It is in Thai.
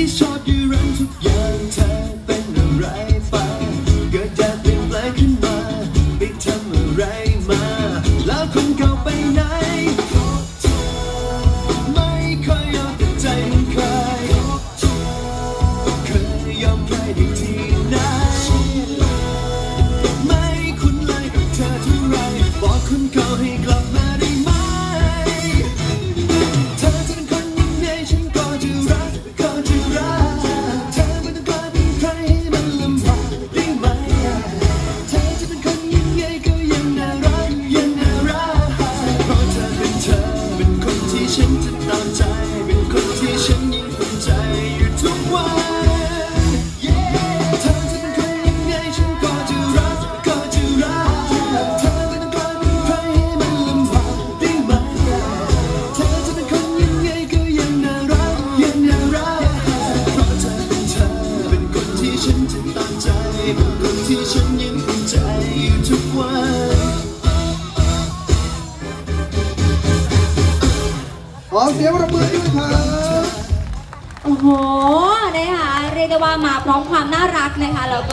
ที่ชอบอยู่รันทุกอย่างเธอเป็นอะไรไปเก็จะเปลี่ยนแปลงขึ้นมาไปทำอะไรมา แล้วคนเก่าไปไหนเพรเธอไม่ค่อยอดใจใครเคยยอมใครที่ไหนไม่คุ้นเลยกเธอเท่าไรบอกคนเก่าันจะตามใจคนที่ฉันยังใจอยู่ทุกวันขอเสียงประมือด้วยครับโอ้โหนะคะเรียกได้ว่ามาพร้อมความน่ารักนะคะแล้วก็